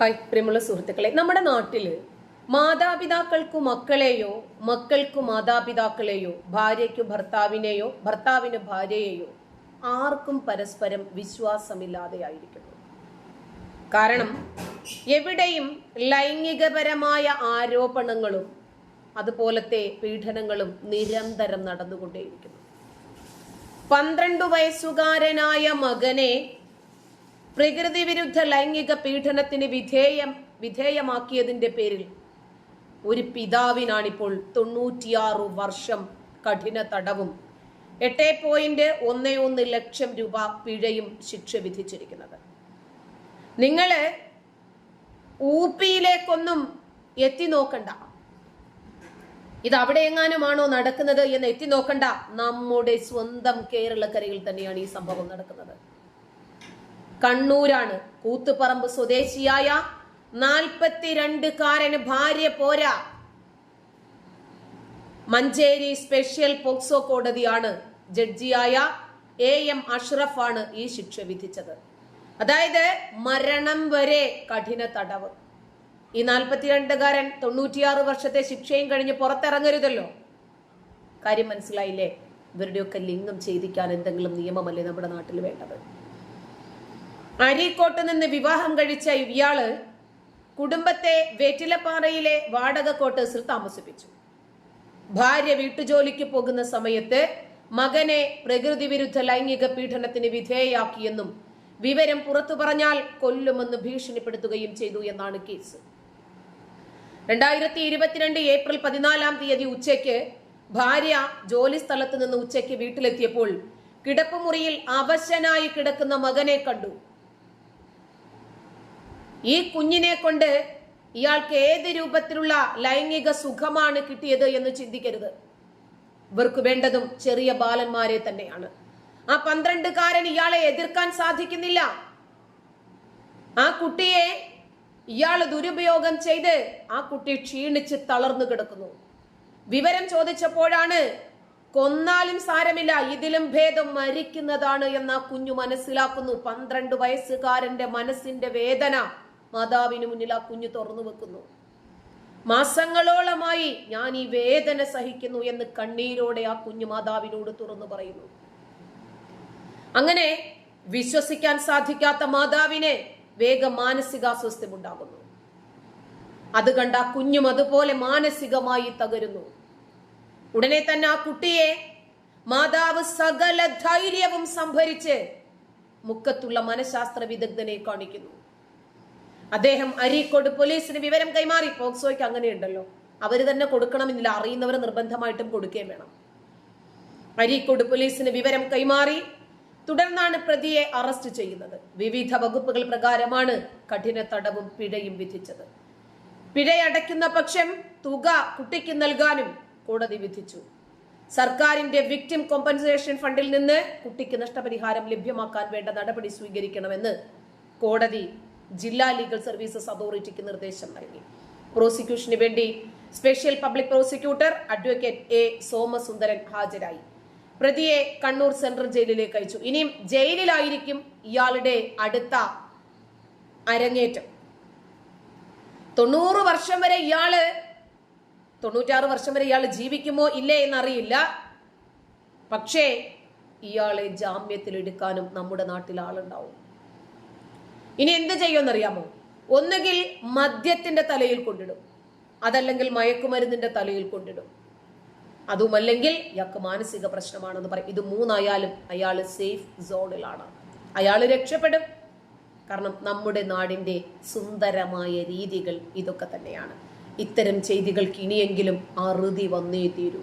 Hi പ്രിയമുള്ള സുഹൃത്തുക്കളെ. നമ്മുടെ നാട്ടിൽ മാതാപിതാക്കൾക്കു മക്കളെയോ മക്കൾക്കു മാതാപിതാക്കളെയോ ഭാര്യയ്ക്കു ഭർത്താവിനെയോ ഭർത്താവിന് ഭാര്യയെയോ ആർക്കും പരസ്പരം വിശ്വാസമില്ലാതെയായിരിക്കുന്നു. കാരണം എവിടെയും ലൈംഗികപരമായ ആരോപണങ്ങളും അതുപോലത്തെ പീഡനങ്ങളും നിരന്തരം നടന്നുകൊണ്ടേയിരിക്കുന്നു. പന്ത്രണ്ട് വയസ്സുകാരനായ മകനെ പ്രകൃതി വിരുദ്ധ ലൈംഗിക പീഡനത്തിന് വിധേയം വിധേയമാക്കിയതിന്റെ പേരിൽ ഒരു പിതാവിനാണിപ്പോൾ തൊണ്ണൂറ്റിയാറ് വർഷം കഠിന തടവും. എട്ട് പോയിന്റ് ഒന്ന് ഒന്ന് ലക്ഷം രൂപ പിഴയും ശിക്ഷ വിധിച്ചിരിക്കുന്നത്. നിങ്ങൾ ഊപ്പിയിലേക്കൊന്നും എത്തി നോക്കണ്ട. ഇത് അവിടെ എങ്ങാനുമാണോ നടക്കുന്നത് എന്ന് എത്തി നോക്കണ്ട. നമ്മുടെ സ്വന്തം കേരളക്കരയിൽ തന്നെയാണ് ഈ സംഭവം നടക്കുന്നത്. കണ്ണൂരാണ്. കൂത്തുപറമ്പ് സ്വദേശിയായ നാൽപ്പത്തിരണ്ടുകാരന് ഭാര്യ പോരാ. മഞ്ചേരി സ്പെഷ്യൽ പോക്സോ കോടതിയാണ് ജഡ്ജിയായ എ എം അഷ്റഫാണ് ഈ ശിക്ഷ വിധിച്ചത്. അതായത് മരണം വരെ കഠിന തടവ്. ഈ നാൽപ്പത്തിരണ്ടുകാരൻ തൊണ്ണൂറ്റിയാറ് വർഷത്തെ ശിക്ഷയും കഴിഞ്ഞ് പുറത്തിറങ്ങരുതല്ലോ. കാര്യം മനസ്സിലായില്ലേ? ഇവരുടെയൊക്കെ ലിംഗം ഛേദിക്കാൻ എന്തെങ്കിലും നിയമമല്ലേ നമ്മുടെ നാട്ടിൽ വേണ്ടത്? അരീക്കോട്ട് നിന്ന് വിവാഹം കഴിച്ച ഇയാൾ കുടുംബത്തെ വേറ്റിലപ്പാറയിലെ വാടക ക്വാർട്ടേഴ്സിൽ താമസിപ്പിച്ചു. ഭാര്യ വീട്ടുജോലിക്ക് പോകുന്ന സമയത്ത് മകനെ പ്രകൃതി വിരുദ്ധ ലൈംഗിക പീഡനത്തിന് വിധേയയാക്കിയെന്നും വിവരം പുറത്തു പറഞ്ഞാൽ കൊല്ലുമെന്ന് ഭീഷണിപ്പെടുത്തുകയും ചെയ്തു എന്നാണ് കേസ്. രണ്ടായിരത്തി ഇരുപത്തിരണ്ട് ഏപ്രിൽ പതിനാലാം തീയതി ഉച്ചയ്ക്ക് ഭാര്യ ജോലി സ്ഥലത്ത് നിന്ന് ഉച്ചയ്ക്ക് വീട്ടിലെത്തിയപ്പോൾ കിടപ്പുമുറിയിൽ അവശനായി കിടക്കുന്ന മകനെ കണ്ടു. ഈ കുഞ്ഞിനെ കൊണ്ട് ഇയാൾക്ക് ഏത് രൂപത്തിലുള്ള ലൈംഗിക സുഖമാണ് കിട്ടിയത് എന്ന് ചിന്തിക്കരുത്. ഇവർക്ക് വേണ്ടതും ചെറിയ ബാലന്മാരെ തന്നെയാണ്. ആ പന്ത്രണ്ടുകാരൻ ഇയാളെ എതിർക്കാൻ സാധിക്കുന്നില്ല. ആ കുട്ടിയെ ഇയാൾ ദുരുപയോഗം ചെയ്ത് ആ കുട്ടി ക്ഷീണിച്ച് തളർന്നു കിടക്കുന്നു. വിവരം ചോദിച്ചപ്പോഴാണ് കൊന്നാലും സാരമില്ല ഇതിലും ഭേദം മരിക്കുന്നതാണ് എന്ന് കുഞ്ഞു മനസ്സിലാക്കുന്നു. പന്ത്രണ്ട് വയസ്സുകാരന്റെ മനസ്സിന്റെ വേദന മാതാവിന് മുന്നിൽ ആ കുഞ്ഞു തുറന്നു വെക്കുന്നു. മാസങ്ങളോളമായി ഞാൻ ഈ വേദന സഹിക്കുന്നു എന്ന് കണ്ണീരോടെ ആ കുഞ്ഞു മാതാവിനോട് തുറന്നു പറയുന്നു. അങ്ങനെ വിശ്വസിക്കാൻ സാധിക്കാത്ത മാതാവിന് വേഗം മാനസികാസ്വസ്ഥ്യമുണ്ടാകുന്നു അത് കണ്ട ആ കുഞ്ഞും അതുപോലെ മാനസികമായി തകരുന്നു. ഉടനെ തന്നെ ആ കുട്ടിയെ മാതാവ് സകല ധൈര്യവും സംഭരിച്ച് മുക്കത്തുള്ള മനഃശാസ്ത്ര വിദഗ്ധനെ കാണിക്കുന്നു. അദ്ദേഹം അരീക്കോട് പോലീസിന് വിവരം കൈമാറി. പോക്സോയ്ക്ക് അങ്ങനെയുണ്ടല്ലോ. അവർ തന്നെ കൊടുക്കണമെന്നില്ല. അറിയുന്നവർ നിർബന്ധമായിട്ടും കൊടുക്കുകയും വേണം. അരീക്കോട് പോലീസിന് വിവരം കൈമാറി തുടർന്നാണ് പ്രതിയെ അറസ്റ്റ് ചെയ്യുന്നത്. വിവിധ വകുപ്പുകൾ പ്രകാരമാണ് കഠിന തടവും പിഴയും വിധിച്ചത്. പിഴയടയ്ക്കുന്ന പക്ഷം തുക കുട്ടിക്ക് നൽകാനും കോടതി വിധിച്ചു. സർക്കാരിന്റെ വിക്ടിം കോമ്പൻസേഷൻ ഫണ്ടിൽ നിന്ന് കുട്ടിക്ക് നഷ്ടപരിഹാരം ലഭ്യമാക്കാൻ വേണ്ട നടപടി സ്വീകരിക്കണമെന്ന് കോടതി ജില്ലാ ലീഗൽ സർവീസസ് അതോറിറ്റിക്ക് നിർദ്ദേശം നൽകി. പ്രോസിക്യൂഷന് വേണ്ടി special public prosecutor advocate A Somasundaran ഹാജരായി. പ്രതിയെ കണ്ണൂർ സെൻട്രൽ ജയിലിലേക്ക് അയച്ചു. ഇനിയും ജയിലിലായിരിക്കും ഇയാളുടെ അടുത്ത അരങ്ങേറ്റം. തൊണ്ണൂറ് വർഷം വരെ ഇയാൾ തൊണ്ണൂറ്റാറ് വർഷം വരെ ഇയാൾ ജീവിക്കുമോ ഇല്ലേ എന്നറിയില്ല. പക്ഷേ ഇയാളെ ജാമ്യത്തിൽ എടുക്കാനും നമ്മുടെ നാട്ടിൽ ആളുണ്ടാവും. ഇനി എന്ത് ചെയ്യുമെന്നറിയാമോ? ഒന്നുകിൽ മദ്യത്തിന്റെ തലയിൽ കൊണ്ടിടും. അതല്ലെങ്കിൽ മയക്കുമരുന്നിന്റെ തലയിൽ കൊണ്ടിടും. അതുമല്ലെങ്കിൽ ഇയാൾക്ക് മാനസിക പ്രശ്നമാണെന്ന് പറയും. ഇത് മൂന്നായാലും അയാൾ സേഫ് സോണിലാണ് അയാൾ രക്ഷപ്പെടും. കാരണം നമ്മുടെ നാടിന്റെ സുന്ദരമായ രീതികൾ ഇതൊക്കെ തന്നെയാണ്. ഇത്തരം ചെയ്തികൾക്ക് ഇനിയെങ്കിലും അറുതി വന്നേ തീരൂ.